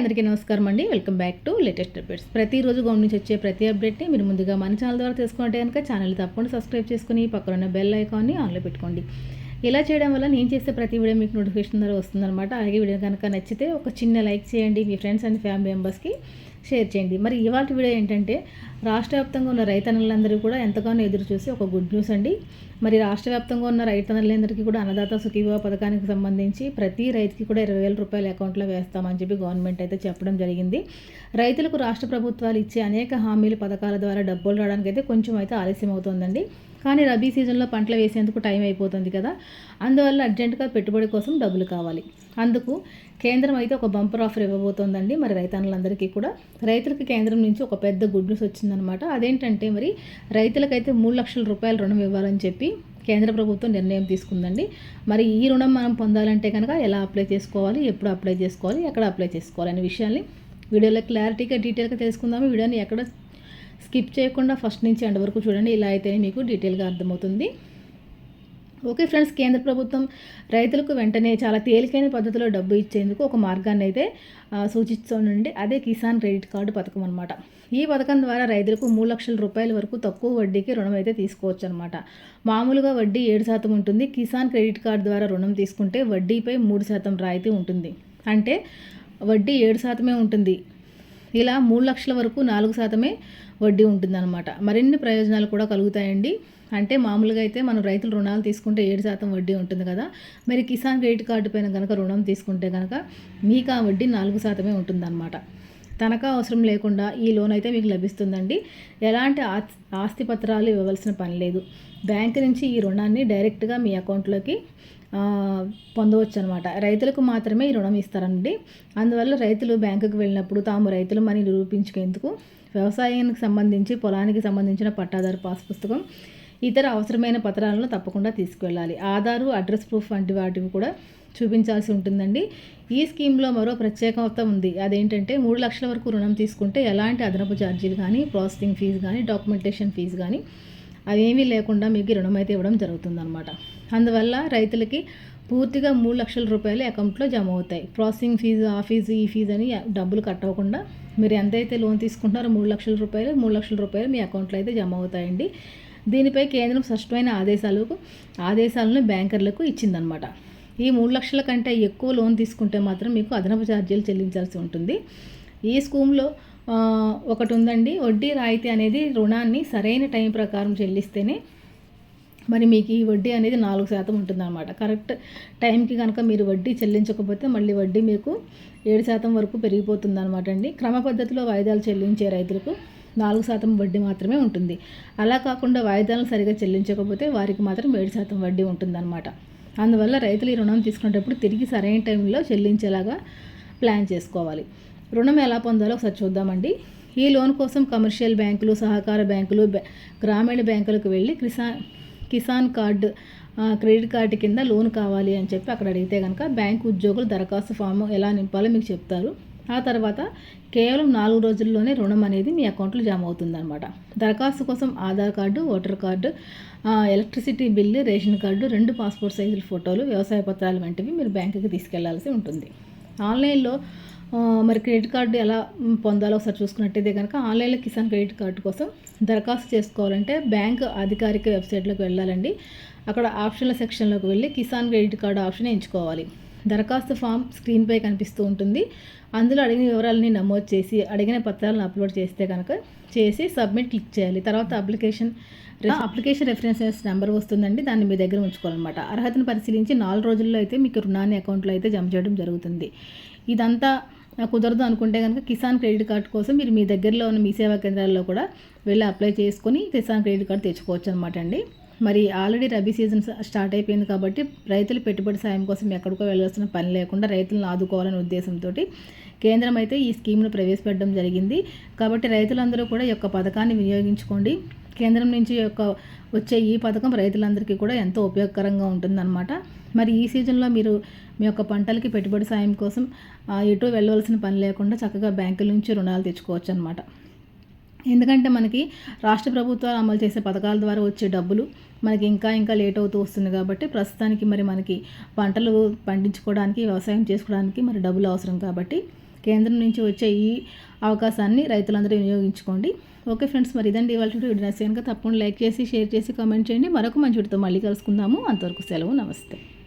అందరికీ నమస్కారం అండి. Welcome back to latest updates. ప్రతిరోజు గౌన్ నుంచి వచ్చే ప్రతి అప్డేట్ని మీరు ముందుగా మన ఛానల్ ద్వారా తెలుసుకుంటే కనుక ఛానల్ తప్పకుండా సబ్స్క్రైబ్ చేసుకుని పక్కన ఉన్న బెల్ ఐకాన్ని ఆన్లో పెట్టుకోండి. ఇలా చేయడం వల్ల నేను చేసే ప్రతి వీడియో మీకు నోటిఫికేషన్ ద్వారా వస్తుందన్నమాట. అలాగే వీడియో కనుక నచ్చితే ఒక చిన్న లైక్ చేయండి మీ ఫ్రెండ్స్ అండ్ ఫ్యామిలీ మెంబర్స్కి. షేర్ చేయండి. మరి ఇవాళ వీడియో ఏంటంటే రాష్ట్ర వ్యాప్తంగా ఉన్న రైతన్నలందరూ కూడా ఎంతగానో ఎదురు చూసి ఒక గుడ్ న్యూస్ అండి. మరి రాష్ట్ర వ్యాప్తంగా ఉన్న రైతన్నలందరికీ కూడా అన్నదాత సుఖీభవ పథకానికి సంబంధించి ప్రతి రైతుకి కూడా ఇరవై వేల రూపాయల అకౌంట్లో వేస్తామని చెప్పి గవర్నమెంట్ అయితే చెప్పడం జరిగింది. రైతులకు రాష్ట్ర ప్రభుత్వాలు ఇచ్చే అనేక హామీలు పథకాల ద్వారా డబ్బులు రావడానికి అయితే కొంచెం అయితే ఆలస్యం అవుతుందండి కానీ రబీ సీజన్లో పంటలు వేసేందుకు టైం అయిపోతుంది కదా. అందువల్ల అర్జెంటుగా పెట్టుబడి కోసం డబ్బులు కావాలి. అందుకు కేంద్రం అయితే ఒక బంపర్ ఆఫర్ ఇవ్వబోతోందండి. మరి రైతన్నులందరికీ కూడా. రైతులకు కేంద్రం నుంచి ఒక పెద్ద గుడ్ న్యూస్ వచ్చిందనమాట. అదేంటంటే మరి రైతులకైతే మూడు లక్షల రూపాయల రుణం ఇవ్వాలని చెప్పి కేంద్ర ప్రభుత్వం నిర్ణయం తీసుకుందండి. మరి ఈ రుణం మనం పొందాలంటే కనుక ఎలా అప్లై చేసుకోవాలి? ఎప్పుడు అప్లై చేసుకోవాలి? ఎక్కడ అప్లై చేసుకోవాలి? అనే విషయాన్ని వీడియోలో క్లారిటీగా డీటెయిల్గా తెలుసుకుందాము. వీడియోని ఎక్కడ స్కిప్ చేయకుండా ఫస్ట్ నుంచి ఎండ్ వరకు చూడండి ఇలా అయితేనే మీకు డీటెయిల్గా అర్థమవుతుంది. ఓకే ఫ్రెండ్స్ కేంద్ర ప్రభుత్వం రైతులకు వెంటనే చాలా తేలికైన పద్ధతిలో డబ్బు ఇచ్చేందుకు ఒక మార్గాన్ని అయితే సూచిస్తుందండి. అదే కిసాన్ క్రెడిట్ కార్డు పథకం అనమాట ఈ పథకం ద్వారా రైతులకు మూడు లక్షల రూపాయల వరకు తక్కువ వడ్డీకి రుణం అయితే తీసుకోవచ్చు అనమాట మామూలుగా వడ్డీ ఏడు శాతం ఉంటుంది. కిసాన్ క్రెడిట్ కార్డు ద్వారా రుణం తీసుకుంటే వడ్డీపై మూడు శాతం రాయితీ ఉంటుంది. అంటే వడ్డీ ఏడు శాతమే ఉంటుంది. ఇలా మూడు లక్షల వరకు నాలుగు శాతమే వడ్డీ ఉంటుందన్నమాట. మరిన్ని ప్రయోజనాలు కూడా కలుగుతాయండి. అంటే మామూలుగా అయితే మనం రైతులు రుణాలు తీసుకుంటే ఏడు శాతం వడ్డీ ఉంటుంది కదా. మరి కిసాన్ క్రెడిట్ కార్డు పైన కనుక రుణం తీసుకుంటే కనుక మీకు ఆ వడ్డీ నాలుగు శాతమే ఉంటుందన్నమాట. తనఖా అవసరం లేకుండా ఈ లోన్ అయితే మీకు లభిస్తుందండి. ఎలాంటి ఆస్తి పత్రాలు ఇవ్వవలసిన పని లేదు. బ్యాంక్ నుంచి ఈ రుణాన్ని డైరెక్ట్గా మీ అకౌంట్లోకి పొందవచ్చు అనమాట రైతులకు మాత్రమే ఈ రుణం ఇస్తారండి. అందువల్ల రైతులు బ్యాంకుకు వెళ్ళినప్పుడు తాము రైతులు మనీ నిరూపించుకేందుకు వ్యవసాయానికి సంబంధించి పొలానికి సంబంధించిన పట్టాదారు పాస్ పుస్తకం ఇతర అవసరమైన పత్రాలను తప్పకుండా తీసుకువెళ్ళాలి. ఆధారు అడ్రస్ ప్రూఫ్ వంటి వాటివి కూడా చూపించాల్సి ఉంటుందండి. ఈ స్కీమ్లో మరో ప్రత్యేకత ఉంది. అదేంటంటే మూడు లక్షల వరకు రుణం తీసుకుంటే ఎలాంటి అదనపు ఛార్జీలు కానీ ప్రాసెసింగ్ ఫీజు కానీ డాక్యుమెంటేషన్ ఫీజు కానీ అవేమీ లేకుండా మీకు రుణం అయితే ఇవ్వడం జరుగుతుందన్నమాట. అందువల్ల రైతులకి పూర్తిగా మూడు లక్షల రూపాయలు అకౌంట్లో జమ అవుతాయి. ప్రాసెసింగ్ ఫీజు ఆ ఫీజు ఈ ఫీజు అని డబ్బులు కట్ అవ్వకుండా మీరు ఎంతైతే లోన్ తీసుకుంటారో మూడు లక్షల రూపాయలు మూడు లక్షల రూపాయలు మీ అకౌంట్లో అయితే జమ అవుతాయండి. దీనిపై కేంద్రం స్పష్టమైన ఆదేశాలకు ఆదేశాలను బ్యాంకర్లకు ఇచ్చిందనమాట ఈ మూడు లక్షల కంటే ఎక్కువ లోన్ తీసుకుంటే మాత్రం మీకు అదనపు ఛార్జీలు చెల్లించాల్సి ఉంటుంది. ఈ స్కూమ్లో ఒకటి ఉందండి. వడ్డీ రాయితీ అనేది రుణాన్ని సరైన టైం ప్రకారం చెల్లిస్తేనే మరి మీకు ఈ వడ్డీ అనేది నాలుగు శాతం ఉంటుందన్నమాట. కరెక్ట్ టైంకి కనుక మీరు వడ్డీ చెల్లించకపోతే మళ్ళీ వడ్డీ మీకు ఏడు శాతం వరకు పెరిగిపోతుందన్నమాట అండి. క్రమ పద్ధతిలో వాయిదాలు చెల్లించే రైతులకు నాలుగు శాతం వడ్డీ మాత్రమే ఉంటుంది. అలా కాకుండా వాయిదాలను సరిగా చెల్లించకపోతే వారికి మాత్రం ఏడు శాతం వడ్డీ ఉంటుందన్నమాట. అందువల్ల రైతులు ఈ రుణం తీసుకునేటప్పుడు తిరిగి సరైన టైంలో చెల్లించేలాగా ప్లాన్ చేసుకోవాలి. రుణం ఎలా పొందాలో ఒకసారి చూద్దామండి. ఈ లోన్ కోసం కమర్షియల్ బ్యాంకులు సహకార బ్యాంకులు గ్రామీణ బ్యాంకులకు వెళ్ళి Kisan Kisan card credit card కింద లోన్ కావాలి అని చెప్పి అక్కడ అడిగితే కనుక బ్యాంకు ఉద్యోగులు దరఖాస్తు ఫామ్ ఎలా నింపాలో మీకు చెప్తారు. ఆ తర్వాత కేవలం నాలుగు రోజుల్లోనే రుణం అనేది మీ అకౌంట్లో జమ అవుతుందన్నమాట. దరఖాస్తు కోసం Aadhaar card voter card electricity bill ration card రెండు పాస్పోర్ట్ సైజుల ఫోటోలు వ్యవసాయ పత్రాలు వంటివి మీరు బ్యాంకుకి తీసుకెళ్ళాల్సి ఉంటుంది. ఆన్లైన్లో మరి క్రెడిట్ కార్డు ఎలా పొందాలో ఒకసారి చూసుకున్నట్టయితే కనుక ఆన్లైన్లో కిసాన్ క్రెడిట్ కార్డు కోసం దరఖాస్తు చేసుకోవాలంటే బ్యాంక్ అధికారిక వెబ్సైట్లోకి వెళ్ళాలండి. అక్కడ ఆప్షన్ల సెక్షన్లోకి వెళ్ళి కిసాన్ క్రెడిట్ కార్డు ఆప్షన్ ఎంచుకోవాలి. దరఖాస్తు ఫామ్ స్క్రీన్పై కనిపిస్తూ ఉంటుంది. అందులో అడిగిన వివరాలని నమోదు చేసి అడిగిన పత్రాలను అప్లోడ్ చేస్తే కనుక చేసి సబ్మిట్ క్లిక్ చేయాలి. తర్వాత అప్లికేషన్ అప్లికేషన్ రెఫరెన్సెస్ నెంబర్ వస్తుందండి. దాన్ని మీ దగ్గర ఉంచుకోవాలన్నమాట. అర్హతను పరిశీలించి నాలుగు రోజుల్లో అయితే మీకు రుణాన్ని అకౌంట్లో అయితే జమ చేయడం జరుగుతుంది. ఇదంతా కుదరదు అనుకుంటే కనుక కిసాన్ క్రెడిట్ కార్డు కోసం మీరు మీ దగ్గరలో ఉన్న మీ సేవా కేంద్రాల్లో కూడా వెళ్ళి అప్లై చేసుకొని కిసాన్ క్రెడిట్ కార్డు తెచ్చుకోవచ్చు అనమాట అండి. మరి ఆల్రెడీ రబీ సీజన్ స్టార్ట్ అయిపోయింది కాబట్టి రైతులు పెట్టుబడి సాయం కోసం ఎక్కడికో వెళ్ళాల్సిన పని లేకుండా రైతులను ఆదుకోవాలనే ఉద్దేశంతో కేంద్రం అయితే ఈ స్కీమ్ను ప్రవేశపెట్టడం జరిగింది. కాబట్టి రైతులందరూ కూడా ఈ యొక్క పథకాన్ని వినియోగించుకోండి. కేంద్రం నుంచి యొక్క వచ్చే ఈ పథకం రైతులందరికీ కూడా ఎంతో ఉపయోగకరంగా ఉంటుందన్నమాట. మరి ఈ సీజన్లో మీరు మీ యొక్క పంటలకి పెట్టుబడి సాయం కోసం ఎటు వెళ్ళవలసిన పని లేకుండా చక్కగా బ్యాంకుల నుంచి రుణాలు తెచ్చుకోవచ్చు అనమాట ఎందుకంటే మనకి రాష్ట్ర ప్రభుత్వాలు అమలు చేసే పథకాల ద్వారా వచ్చే డబ్బులు మనకి ఇంకా ఇంకా లేట్ అవుతూ వస్తుంది కాబట్టి ప్రస్తుతానికి మరి మనకి పంటలు పండించుకోవడానికి వ్యవసాయం చేసుకోవడానికి మరి డబ్బులు అవసరం కాబట్టి కేంద్రం నుంచి వచ్చే ఈ అవకాశాన్ని రైతులందరూ వినియోగించుకోండి. ఓకే ఫ్రెండ్స్ మరి ఇదండి ఇవాళ వీడియో. కనుక తప్పకుండా లైక్ చేసి షేర్ చేసి కామెంట్ చేయండి. మరొక మంచి వీడితో మళ్ళీ కలుసుకుందాము. అంతవరకు సెలవు. నమస్తే.